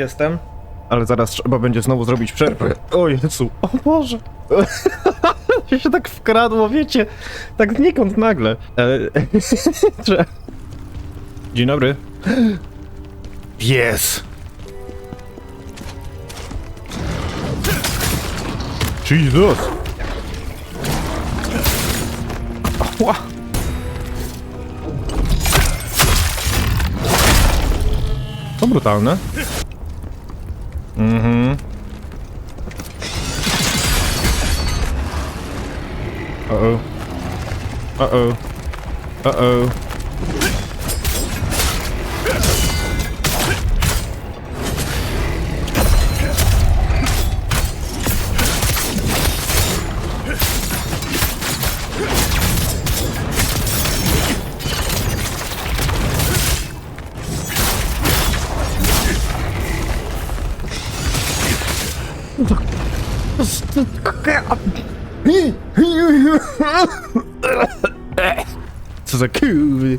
Jestem, ale zaraz trzeba będzie znowu zrobić przerwę. O Jezu, o Boże. się tak wkradło, wiecie, tak znikąd nagle. E, Dzień dobry. Pies. Jesus. Ła. To brutalne. Mhm. Uh-oh. Uh-oh. Uh-oh. Za kurwy.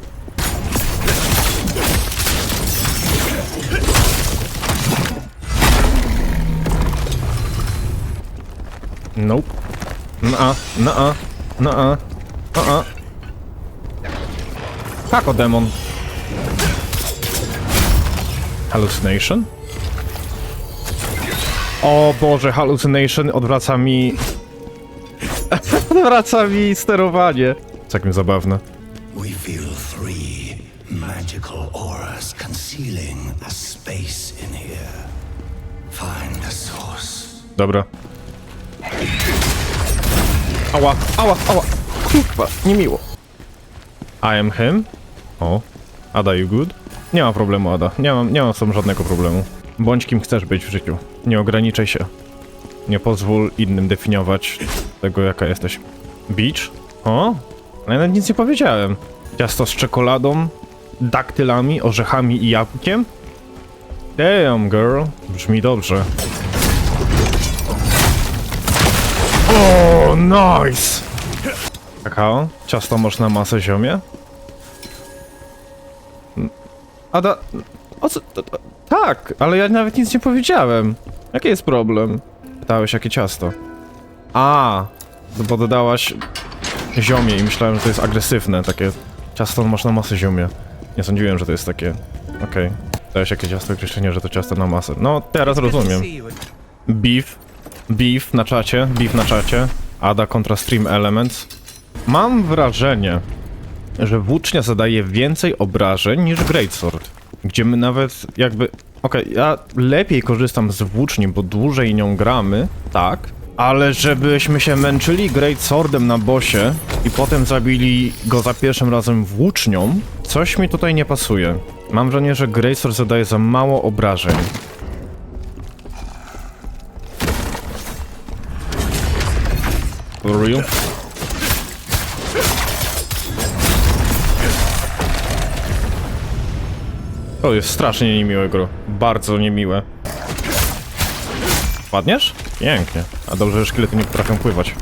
Nope. Na, na, na, na, Kako demon. Hallucination? O Boże, hallucination odwraca mi... odwraca mi sterowanie. Całkiem zabawne. We feel three magical auras concealing a space in here. Find the source. Dobra. Ała, ała, ała. Kurwa, niemiło. I am him. O. Ada, you good? Nie ma problemu, Ada. Nie mam, nie mam z tym żadnego problemu. Bądź kim chcesz być w życiu. Nie ograniczaj się. Nie pozwól innym definiować tego, jaka jesteś. Beach? O? Ale nawet nic nie powiedziałem. Ciasto z czekoladą, daktylami, orzechami i jabłkiem? Damn, girl. Brzmi dobrze. O, nice! Kakao? Ciasto można masę ziomie? Ada... O co... to- to- Tak, ale ja nawet nic nie powiedziałem. Jaki jest problem? Pytałeś, jakie ciasto. A, bo dodałaś ziomie i myślałem, że to jest agresywne, takie ciasto można masę ziomie. Nie sądziłem, że to jest takie... Okej. Dałeś jakie ciasto określenie, że to ciasto na masę. No, teraz rozumiem. Beef. Beef na czacie, beef na czacie. Ada kontra Stream Elements. Mam wrażenie, że włócznia zadaje więcej obrażeń niż Greatsword. Gdzie my nawet jakby... Okej, ja lepiej korzystam z włóczni, bo dłużej nią gramy, tak. Ale żebyśmy się męczyli Greatswordem na bosie i potem zabili go za pierwszym razem włócznią, coś mi tutaj nie pasuje. Mam wrażenie, że Greatsword zadaje za mało obrażeń. For real? To jest strasznie niemiłe, gro. Bardzo niemiłe. Padniesz? Pięknie. A dobrze, że szkielety nie potrafią pływać.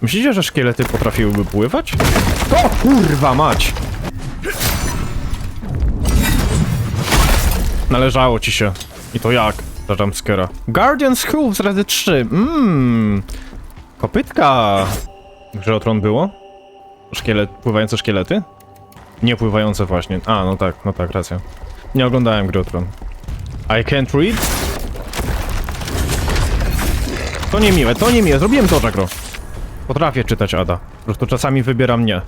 Myślicie, że szkielety potrafiłyby pływać? O kurwa mać! Należało ci się. I to jak? Za jumpscare'a. Guardian Schools razy 3. Mmm. Kopytka. Grze o Tron było? Szkielet, pływające szkielety? Nie pływające właśnie. A, no tak, no tak, racja. Nie oglądałem gry o Tron. I can't read? To niemiłe, to niemiłe. Zrobiłem to, Jagro. Potrafię czytać Ada. Po prostu czasami wybiera mnie.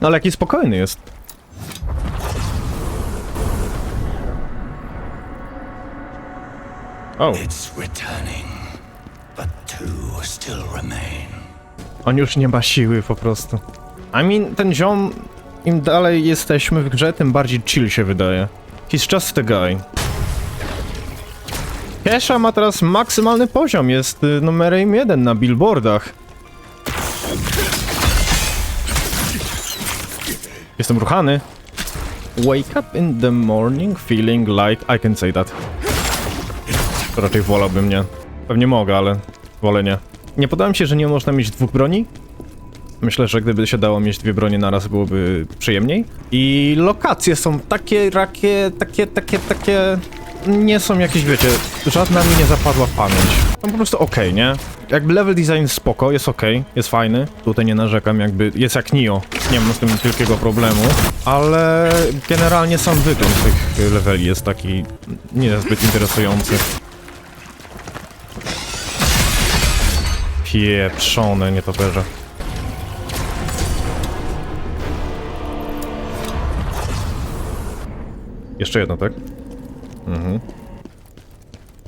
No, ale jaki spokojny jest. O, It's returning, on już nie ma siły po prostu. I mean, ten ziom, im dalej jesteśmy w grze, tym bardziej chill się wydaje. He's just a guy. Kesha ma teraz maksymalny poziom, jest y, numerem jeden na billboardach. Jestem ruchany. Wake up in the morning feeling like I can say that. Raczej wolałbym nie. Pewnie mogę, ale wolę nie. Podoba mi się, że nie można mieć dwóch broni. Myślę, że gdyby się dało mieć dwie bronie naraz, byłoby przyjemniej. I lokacje są takie, rakie, takie, takie, takie... Nie są jakieś, wiecie, żadna mi nie zapadła w pamięć. Są po prostu okej, nie? Jakby level design spoko, jest okej, jest fajny. Tutaj nie narzekam, jakby jest jak Nio. Nie mam z tym wielkiego problemu. Ale generalnie sam wygląd tych leveli jest taki niezbyt interesujący. Pieprzone nietoperze. Jeszcze jedno, tak? Mhm.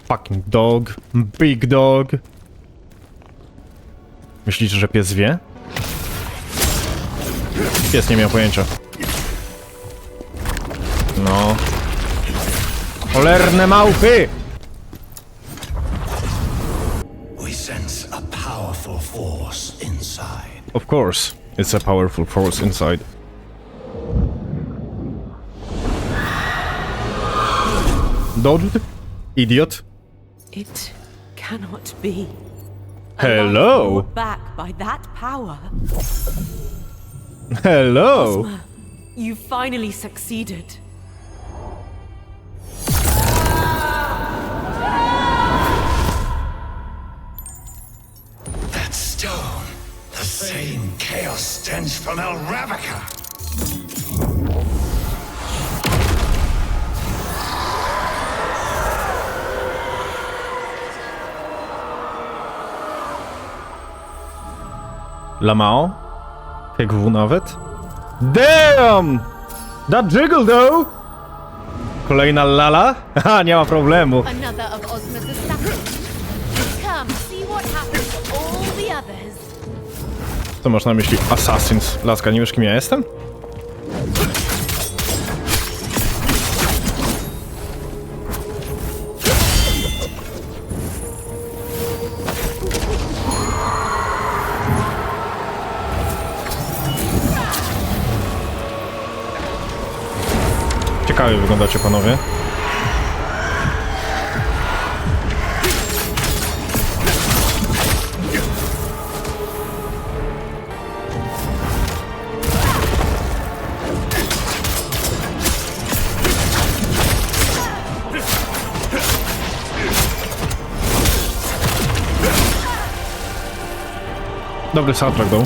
Fucking dog. Big dog. Myślisz, że pies wie? Pies nie miał pojęcia. No. Cholerne małpy! Of course, it's a powerful force inside. Dodged? Idiot. It cannot be. Hello. Back by that power. Hello. Ozma, you finally succeeded. Chaos stench from El Ravica. Lamao? PGW nawet? Damn! That jiggle though! Kolejna lala? Haha, nie ma problemu. Another of Ozma's assassins. Come, see what happens to all the others. Co masz na myśli? Assassins. Laska, nie wiesz kim ja jestem? Ciekawie wyglądacie panowie. Dobry soundtrack był.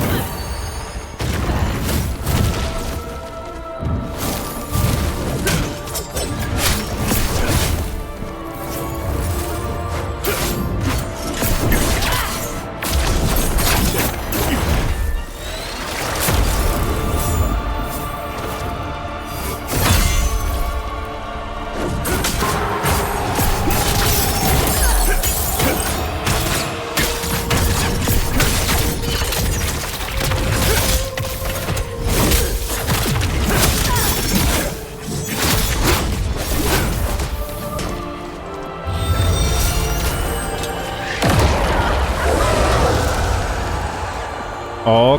O,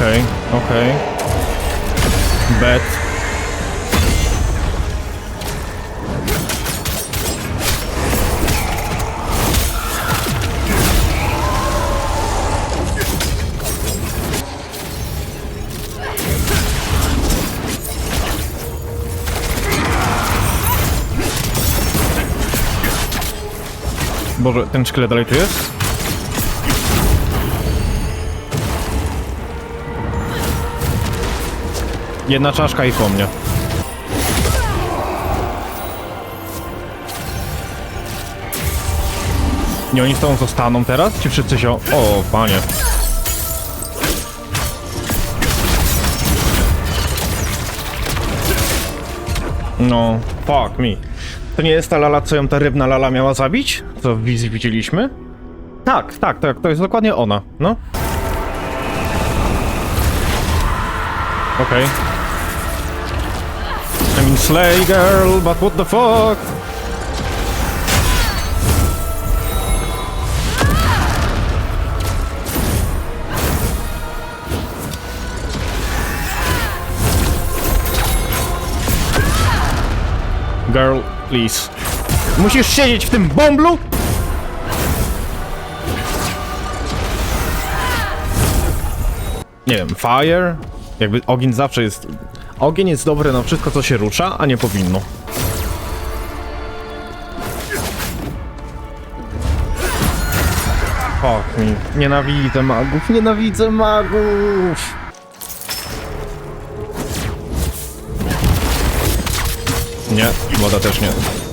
Okej. Okej. Okej, okej. Bet. Boże, ten szkielet dalej tu jest? Jedna czaszka i po mnie. Nie, oni z tobą zostaną teraz? Ci wszyscy się... O, panie. No, fuck me. To nie jest ta lala, co ją ta rybna lala miała zabić? Co w wizji widzieliśmy? Tak, tak, tak, to jest dokładnie ona, no. Okej. Mean, slay girl, but what the fuck? Girl, please. Musisz siedzieć w tym bąblu? Nie wiem, fire? Jakby ogień zawsze jest... Ogień jest dobry na wszystko, co się rusza, a nie powinno. Och, mi. Nienawidzę magów, nienawidzę magów! Nie, woda też nie.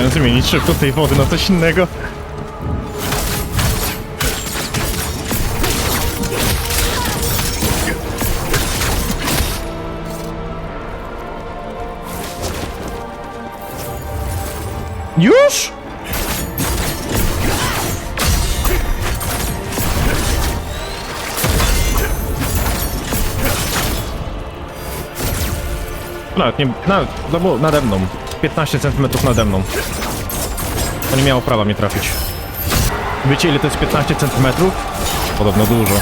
Chciałem zmienić szybko tej wody na coś innego. Już? Nawet nie, nawet, no nade mną. 15 cm nade mną. To nie miało prawa mnie trafić. Wiecie ile to jest 15 cm? Podobno dużo.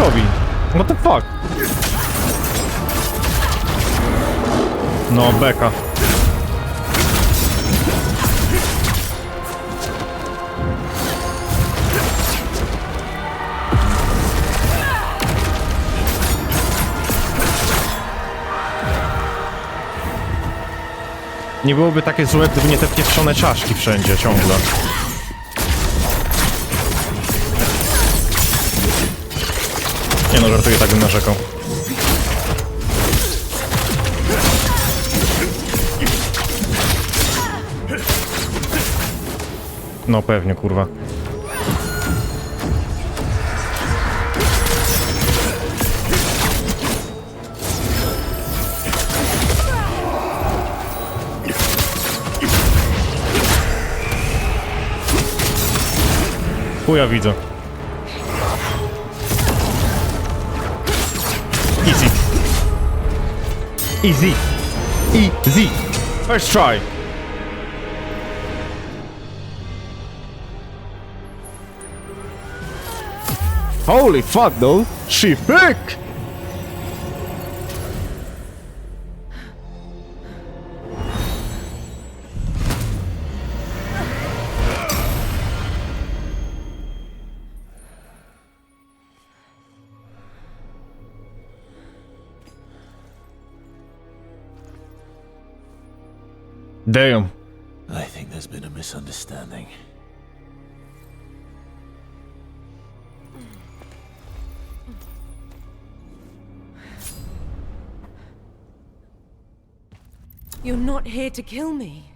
Robi? What the fuck? No, beka. Nie byłoby takie złe, gdyby nie te pieprzone czaszki wszędzie ciągle. Nie no, żartuję, tak bym narzekał. No pewnie, kurwa. Chuja widzę. Easy. Easy. First try. Holy fuck, though. She thick. Damn. I think there's been a misunderstanding. You're not here to kill me.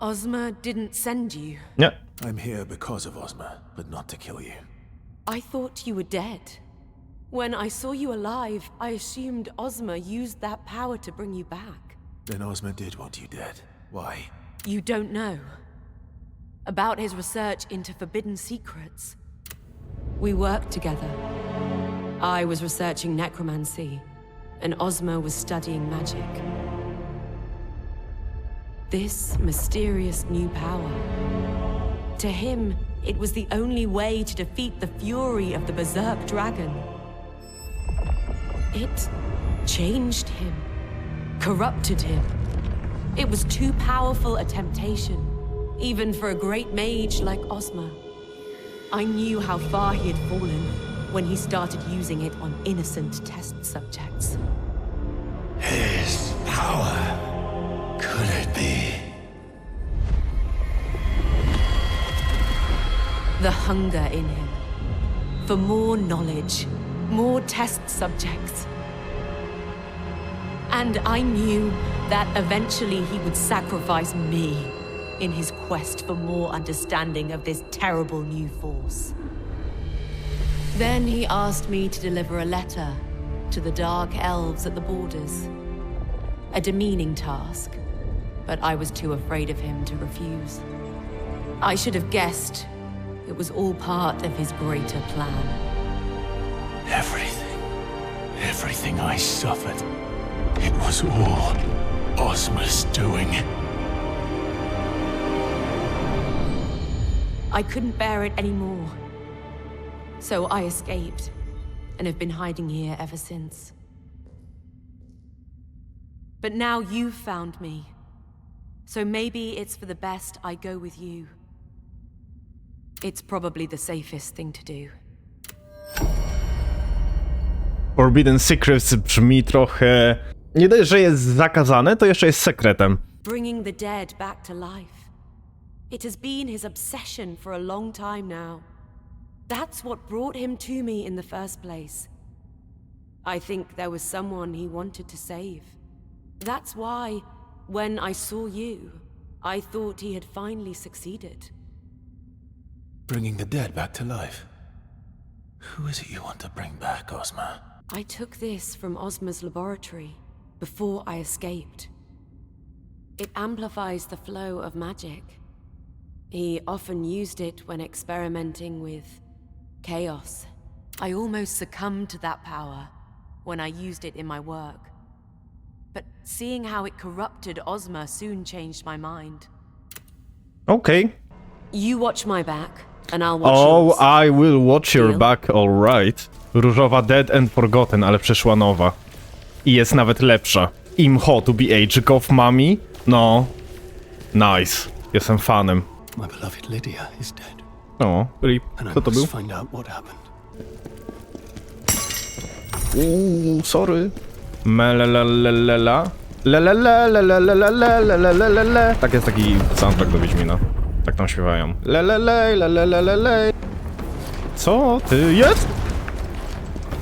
Ozma didn't send you. Yeah. I'm here because of Ozma, but not to kill you. I thought you were dead. When I saw you alive, I assumed Ozma used that power to bring you back. Then Ozma did want you dead. Why? You don't know. About his research into forbidden secrets. We worked together. I was researching necromancy, and Ozma was studying magic. This mysterious new power. To him, it was the only way to defeat the fury of the Berserk Dragon. It changed him, corrupted him. It was too powerful a temptation, even for a great mage like Ozma. I knew how far he had fallen when he started using it on innocent test subjects. His power. Could it be? The hunger in him for more knowledge, more test subjects. And I knew that eventually he would sacrifice me in his quest for more understanding of this terrible new force. Then he asked me to deliver a letter to the Dark Elves at the borders. A demeaning task, but I was too afraid of him to refuse. I should have guessed it was all part of his greater plan. Everything. Everything I suffered. It was all Ozma's doing. I couldn't bear it anymore. So I escaped and have been hiding here ever since. But now you've found me. So maybe it's for the best I go with you. It's probably the safest thing to do. Forbidden Secrets brzmi trochę... Nie dość, że jest zakazane, to jeszcze jest sekretem. Bringing the dead back to life. It has been his obsession for a long time now. That's what brought him to me in the first place. I think there was someone he wanted to save. That's why, when I saw you, I thought he had finally succeeded. Bringing the dead back to life. Who is it you want to bring back, Ozma? I took this from Ozma's laboratory before I escaped. It amplifies the flow of magic. He often used it when experimenting with chaos. I almost succumbed to that power when I used it in my work. But seeing how it corrupted Ozma soon changed my mind. Okay. You watch my back, and I'll watch Oh, yours. I will watch your Deal? back, alright. Różowa Dead and Forgotten, ale przyszła nowa. I jest nawet lepsza. Imho to be age of mommy? No. Nice. Jestem fanem. My beloved Lydia is dead. O, rip. Kto to był? find out what happened. Uuu, sorry. Melelelelela. Lelelelelelelelelelelelele. Tak jest taki soundtrack do Wiedźmina. Tak tam śpiewają. Lelelej, lelelelelej. Co ty jest?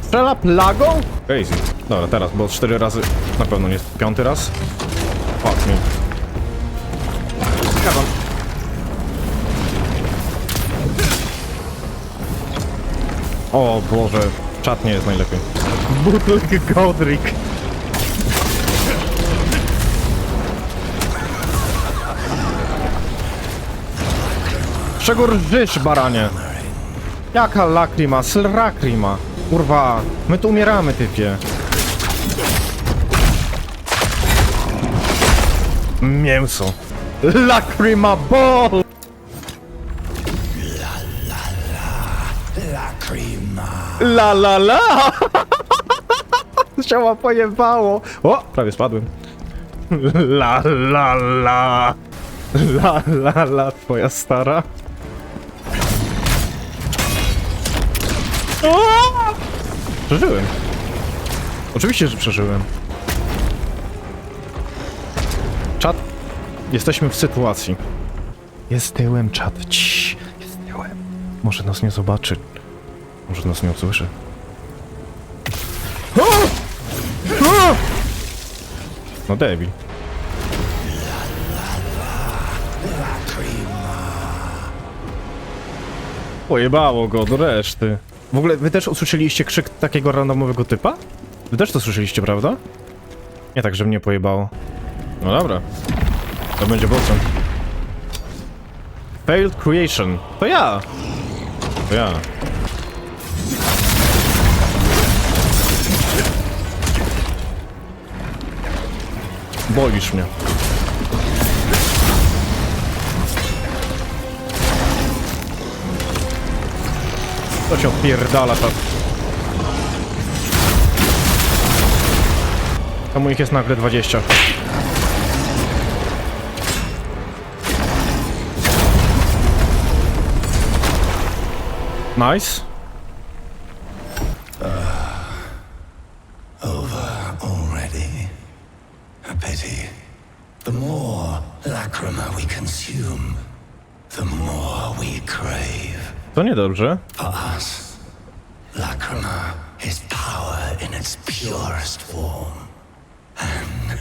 Strzela plagą? Crazy. Dobra, teraz, bo cztery razy, na pewno nie piąty raz. Fuck me. Zgadzam. O Boże, czat nie jest najlepiej. Bootleg Godric. Czego rżysz, baranie? Jaka lakrima? Slrakrima. Kurwa, my tu umieramy, typie. Mięso. Lakrima ball! Lacrima. La la la! Ciała pojebało! O! Prawie spadłem. La la la! La la la, twoja stara. O! Przeżyłem. Oczywiście, że przeżyłem. Jesteśmy w sytuacji. Jest tyłem, czat. Cii, jest tyłem. Może nas nie zobaczy. Może nas nie usłyszy. O! O! No debil. Pojebało go do reszty. W ogóle wy też usłyszeliście krzyk takiego randomowego typa? Wy też to słyszeliście, prawda? Nie tak, że mnie pojebało. No dobra. To będzie bossem. Failed creation. To ja! To ja. Bolisz mnie. To cię opierdala ta... Czemu ich jest nagle 20? Nice. Uh, already. A pity. The more lacrima we consume, the more we crave. To niedobrze. For us, lacrima is power in its purest form. And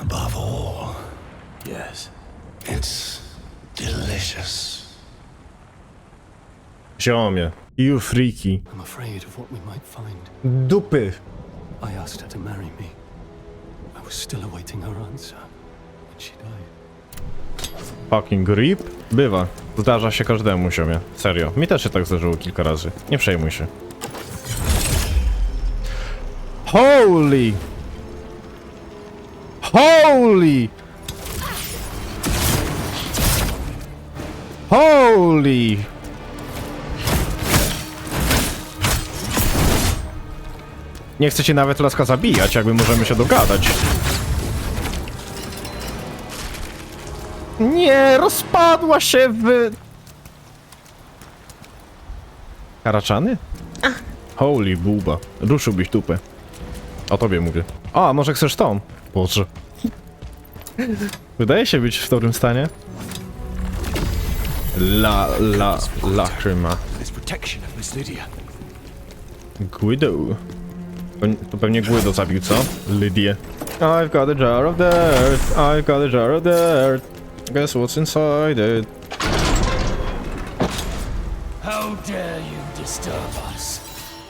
above all, Yes. it's delicious. Ziomie. You freaky. I'm afraid of what we might find. Dupy. I asked her to marry me. I was still awaiting her answer when she died. Fucking grip? Bywa. Zdarza się każdemu, ziomie. Serio. Mi też się tak zdarzyło kilka razy. Nie przejmuj się. Holy! Holy! Holy! Nie chcę cię nawet laska zabijać, jakby możemy się dogadać. Nie, rozpadła się w... Karaczany? Holy buba. Ruszyłbyś dupę. O tobie mówię. A, może chcesz tą? Boże. Wydaje się być w dobrym stanie. La, la, Lydia. Guido. To pewnie Guido zabił, co? Lydię. I've got a jar of dirt. I've got a jar of dirt. Guess what's inside it? How dare you disturb us?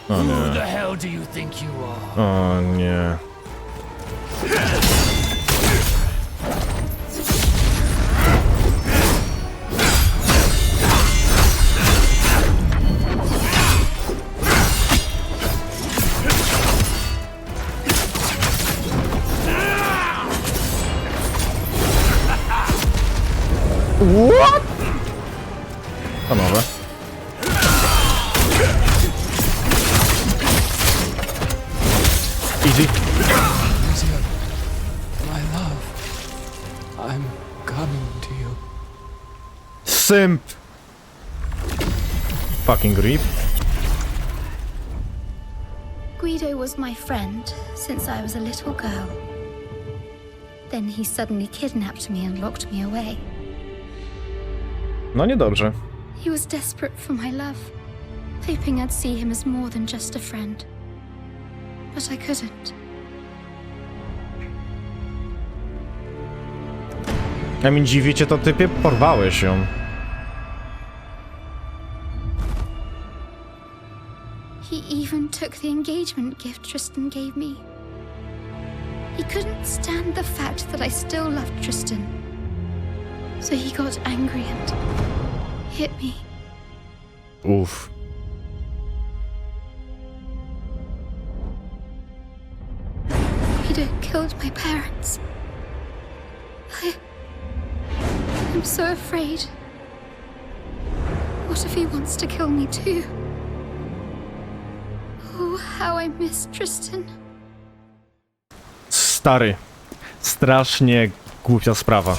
O Who nie. the hell do you think you are? O nie. What? Panowie. Easy. My love, I'm coming to you. Simp. Fucking grip. Guido was my friend since I was a little girl. Then he suddenly kidnapped me and locked me away. No niedobrze. He was desperate for my love, hoping I'd see him as more than just a friend. But I couldn't. Ja mi dziwicie to typie, porwałeś ją. He even took the engagement gift Tristan gave me. He couldn't stand the fact that I still loved Tristan. So he got angry and hit me. Uff. Peter killed my parents. I. I'm so afraid. What if he wants to kill me too? Oh, how I miss Tristan. Stary. Strasznie głupia sprawa.